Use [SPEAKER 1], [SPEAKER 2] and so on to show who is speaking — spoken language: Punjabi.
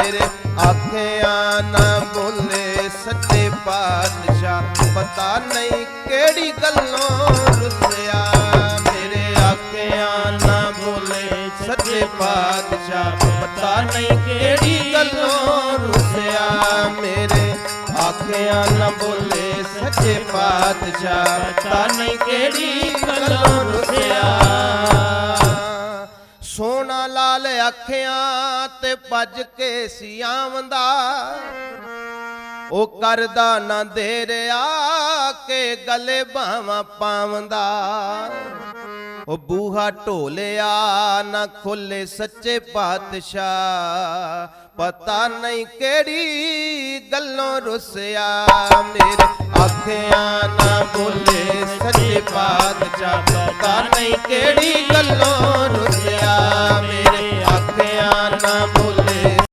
[SPEAKER 1] ਮੇਰੇ ਆਖਿਆ, ਨਾ ਬੋਲੇ ਸੱਚੇ ਪਾਤਸ਼ਾਹ, ਪਤਾ ਨਹੀਂ ਕਿਹੜੀ ਗੱਲੋਂ ਰੁੱਸਿਆ। ਮੇਰੇ ਆਖਿਆ, ਨਾ ਬੋਲੇ ਸੱਚੇ ਪਾਤਸ਼ਾਹ, ਪਤਾ ਨਹੀਂ ਕਿਹੜੀ ਗੱਲੋਂ ਰੁੱਸਿਆ। ਮੇਰੇ ਆਖਿਆ, ਨਾ ਬੋਲੇ ਸੱਚੇ ਪਾਤਸ਼ਾਹ, ਪਤਾ ਨਹੀਂ ਕਿਹੜੀ ਗੱਲੋਂ ਰੁੱਸਿਆ। ਸੋਨਾ ਲਾਲ ਤੇ ਭੱਜ ਕੇ ਸੀ ਉਹ ਕਰਦਾ ਨਾ ਦੇ ਰਿਆ ਕੇ ਗਲੇ ਬਾਹਾਂ ਪਾਵੰਦਾ। ਉਹ ਬੂਹਾ ਢੋਲਿਆ ਨਾ ਖੋਲੇ ਸੱਚੇ ਪਾਤਸ਼ਾਹ। ਪਤਾ ਨਹੀਂ ਕਿਹੜੀ ਗੱਲੋਂ ਰੁੱਸਿਆ, ਮੇਰੇ ਆਖਿਆਂ ਨਾ ਬੋਲੇ ਸੱਚੇ ਪਾਤਸ਼ਾਹ। ਪਤਾ ਨਹੀਂ ਕਿਹੜੀ ਗੱਲੋਂ